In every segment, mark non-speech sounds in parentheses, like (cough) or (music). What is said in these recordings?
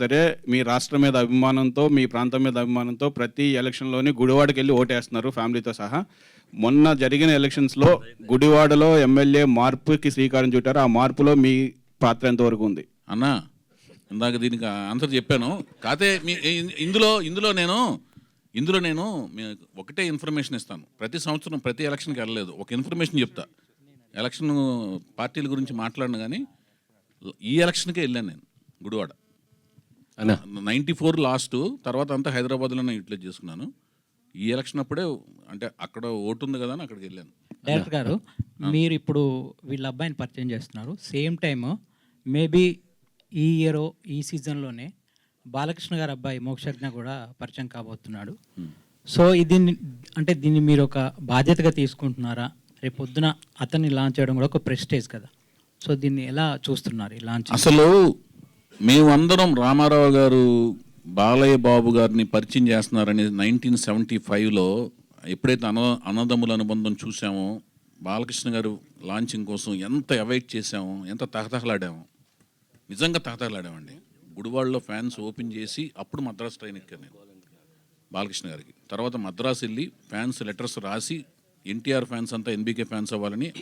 సరే మీ రాష్ట్రం మీద అభిమానంతో మీ ప్రాంతం మీద అభిమానంతో ప్రతి ఎలక్షన్లోని గుడివాడకి వెళ్ళి ఓటేస్తున్నారు ఫ్యామిలీతో సహా. మొన్న జరిగిన ఎలక్షన్స్లో గుడివాడలో ఎమ్మెల్యే మార్పుకి శ్రీకారం చుట్టారు. ఆ మార్పులో మీ పాత్ర ఎంతవరకు ఉంది? అన్నా ఇందాక దీనికి ఆన్సర్ చెప్పాను. కాతే మీ ఇందులో ఇందులో నేను ఇందులో నేను ఒకటే ఇన్ఫర్మేషన్ ఇస్తాను. ప్రతి సంవత్సరం ప్రతి ఎలక్షన్కి వెళ్ళలేదు. ఒక ఇన్ఫర్మేషన్ చెప్తా. ఎలక్షన్ పార్టీల గురించి మాట్లాడిన కానీ ఈ ఎలక్షన్కే వెళ్ళాను నేను గుడివాడ. నైంటీ ఫోర్ లాస్ట్ తర్వాత అంతా హైదరాబాద్లోనే యూటిలైజ్ చేసుకున్నాను. ఈ ఎలక్షన్ అప్పుడే అంటే అక్కడ ఓటు ఉంది కదా అని అక్కడికి వెళ్ళాను. డైరెక్టర్ గారు మీరు ఇప్పుడు వీళ్ళ అబ్బాయిని పరిచయం చేస్తున్నారు. సేమ్ టైమ్ మేబీ ఈ ఇయర్ ఈ సీజన్లోనే బాలకృష్ణ గారి అబ్బాయి మోక్షజ్ఞ కూడా పరిచయం కాబోతున్నాడు. సో ఇది అంటే దీన్ని మీరు ఒక బాధ్యతగా తీసుకుంటున్నారా? రేపు పొద్దున అతన్ని లాంచ్ చేయడం కూడా ఒక ప్రెస్టేజ్ కదా. సో దీన్ని ఎలా చూస్తున్నారు ఈ లాంచ్ అసలు మేమందరం రామారావు గారు బాలయ్య బాబు గారిని పరిచయం చేస్తున్నారని నైన్టీన్ సెవెంటీ ఫైవ్లో ఎప్పుడైతే అన అన్నదమ్ముల అనుబంధం చూసామో బాలకృష్ణ గారు లాంచింగ్ కోసం ఎంత అవైట్ చేసాము ఎంత తహతహలాడాము నిజంగా తహతహలాడామండి. గుడివాడలో ఫ్యాన్స్ ఓపెన్ చేసి అప్పుడు మద్రాస్ ట్రైన్ ఎక్కాను నేను బాలకృష్ణ గారికి. తర్వాత మద్రాసు వెళ్ళి ఫ్యాన్స్ లెటర్స్ రాసి ఎన్టీఆర్ ఫ్యాన్స్ అంతా ఎన్బీకే ఫ్యాన్స్ అవ్వాలని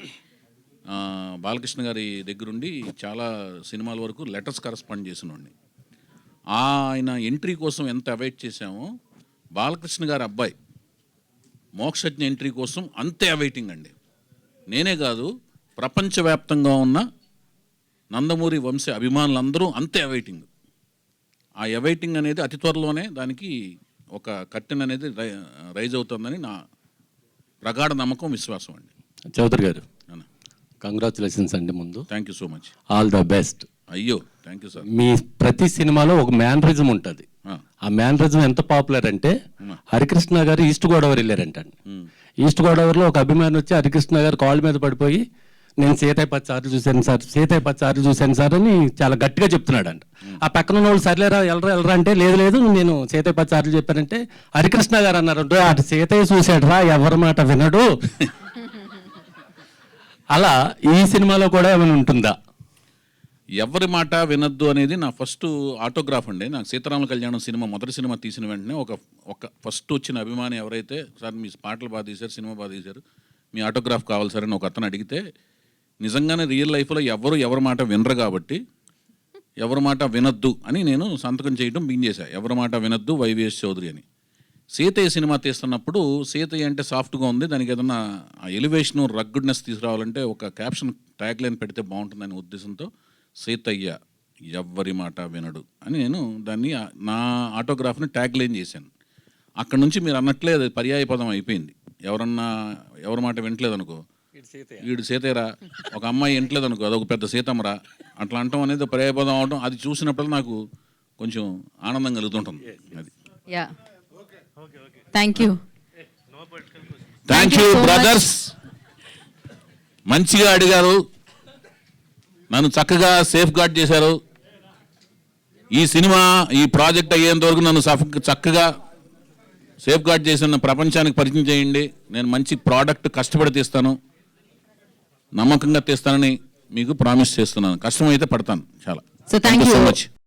బాలకృష్ణ గారి దగ్గరుండి చాలా సినిమాల వరకు లెటర్స్ కరస్పాండ్ చేసినండి ఆయన ఎంట్రీ కోసం ఎంత అవైట్ చేశామో బాలకృష్ణ గారి అబ్బాయి మోక్షజ్ఞ ఎంట్రీ కోసం అంతే అవైటింగ్ అండి. నేనే కాదు ప్రపంచవ్యాప్తంగా ఉన్న నందమూరి వంశ అభిమానులందరూ అంతే అవైటింగ్ ఆ అవైటింగ్ అనేది అతి త్వరలోనే దానికి ఒక కట్టెన్ అనేది రై- రైజ్ అవుతుందని నా ప్రగాఢ నమ్మకం విశ్వాసం అండి. చౌదరి గారు కంగ్రాచులేషన్స్ అండి ముందు. Thank you so much all the best అయ్యో థ్యాంక్ యూ సార్ మీ ప్రతి సినిమాలో ఒక మ్యానరిజం ఉంటుంది. ఆ. మ్యానరిజం ఎంత పాపులర్ అంటే హరికృష్ణ గారు ఈస్ట్ గోదావరి వెళ్ళారంట ఈస్ట్ గోదావరిలో ఒక అభిమాని వచ్చి హరికృష్ణ గారు కాళ్ళ మీద పడిపోయి నేను సీతయ్య పచ్చి సార్లు చూశాను సార్ సీతయ్య పచ్చి సార్లు చూశాను సార్ అని చాలా గట్టిగా చెప్తున్నాడు అంట ఆ పక్కన ఉన్న వాళ్ళు సర్లేరా వెళ్ళరా వెళ్ళరా అంటే లేదు లేదు నేను సీతయ్య పచ్చి సార్లు చెప్పానంటే హరికృష్ణ గారు అన్నారు "రే, అటు సీతయ్య చూశాడు రా ఎవరి మాట వినడు. (laughs) అలా ఈ సినిమాలో కూడా ఏమైనా ఉంటుందా? ఎవరి మాట వినద్దు అనేది నా ఫస్ట్ ఆటోగ్రాఫ్ అండి. నాకు సీతారామ కళ్యాణం సినిమా మొదటి సినిమా తీసిన వెంటనే ఒక ఒక ఫస్ట్ వచ్చిన అభిమాని ఎవరైతే సార్ మీ పాటలు బాగా తీశారు సినిమా బాగా తీశారు మీ ఆటోగ్రాఫ్ కావాలి సార్ అని ఒక అతను అడిగితే నిజంగానే రియల్ లైఫ్లో ఎవరు ఎవరి మాట వినరు కాబట్టి ఎవరి మాట వినద్దు అని నేను సంతకం చేయడం బిగిన్ చేశాను ఎవరి మాట వినద్దు వైవిఎస్ చౌదరి అని. సీతయ్య సినిమా తీస్తున్నప్పుడు సీతయ్య అంటే సాఫ్ట్గా ఉంది. దానికి ఏదన్నా ఎలివేషన్ రగ్గుడ్నెస్ తీసుకురావాలంటే ఒక క్యాప్షన్ ట్యాగ్ లైన్ పెడితే బాగుంటుందనే ఉద్దేశంతో సీతయ్య ఎవ్వరి మాట వినడు అని నేను దాన్ని నా ఆటోగ్రాఫ్ని ట్యాగ్ లైన్ చేశాను. అక్కడ నుంచి మీరు అన్నట్లే అది పర్యాయ పదం అయిపోయింది. ఎవరన్నా ఎవరి మాట వినట్లేదు అనుకో వీడు సీతయ్యరా? ఒక అమ్మాయి వినట్లేదు అనుకో అదొక పెద్ద సీతమ్మరా? అట్లా అంటాం అనేది పర్యాయపదం అవడం అది చూసినప్పుడు నాకు కొంచెం ఆనందం కలుగుతుంటుంది అది. Yeah. Thank you thank you brothers మంచిగా అడిగారు. నన్ను చక్కగా సేఫ్ గార్డ్ చేశారు. ఈ సినిమా ఈ ప్రాజెక్ట్ అయ్యేంత వరకు నన్ను సఫ్- చక్కగా సేఫ్ గార్డ్ చేసిన ప్రపంచానికి పరిచయం చేయండి. నేను మంచి ప్రోడక్ట్ కష్టపడి తీస్తాను. నమ్మకంగా తీస్తానని మీకు ప్రామిస్ చేస్తున్నాను. కష్టమైతే పడతాను. చాలా. So thank you so much